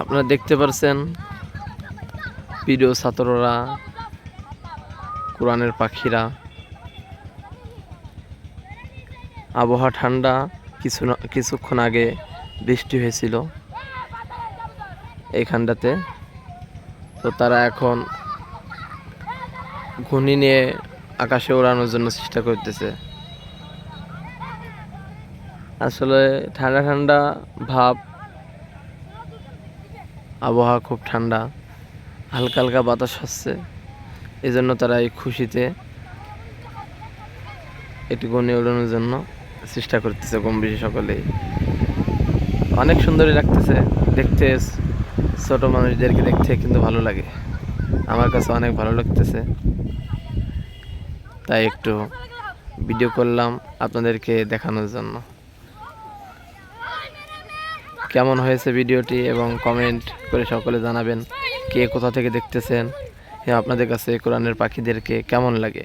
আপনারা দেখতে পারছেন প্রিয় ছাত্ররা, কোরআনের পাখিরা। আবহাওয়া ঠান্ডা, কিছু কিছুক্ষণ আগে বৃষ্টি হয়েছিল এইখানটাতে। তো তারা এখন ঘূর্ণি নিয়ে আকাশে ওড়ানোর জন্য চেষ্টা করতেছে। আসলে ঠান্ডা ঠান্ডা ভাব আবহাওয়া খুব ঠান্ডা, হালকা হালকা বাতাস হচ্ছে এই জন্য তারা এই খুশিতে একটু গণে ওড়ানোর জন্য চেষ্টা করতেছে কম বেশি সকলেই। অনেক সুন্দরই লাগতেছে, দেখতে ছোট মানুষদেরকে দেখতে কিন্তু ভালো লাগে। আমার কাছে অনেক ভালো লাগতেছে। তাই একটু ভিডিও করলাম আপনাদেরকে দেখানোর জন্য। কেমন হয়েছে ভিডিওটি এবং কমেন্ট করে সকলে জানাবেন কে কোথা থেকে দেখতেছেন আপনাদের কাছে কোরআনের পাখিদেরকে কেমন লাগে?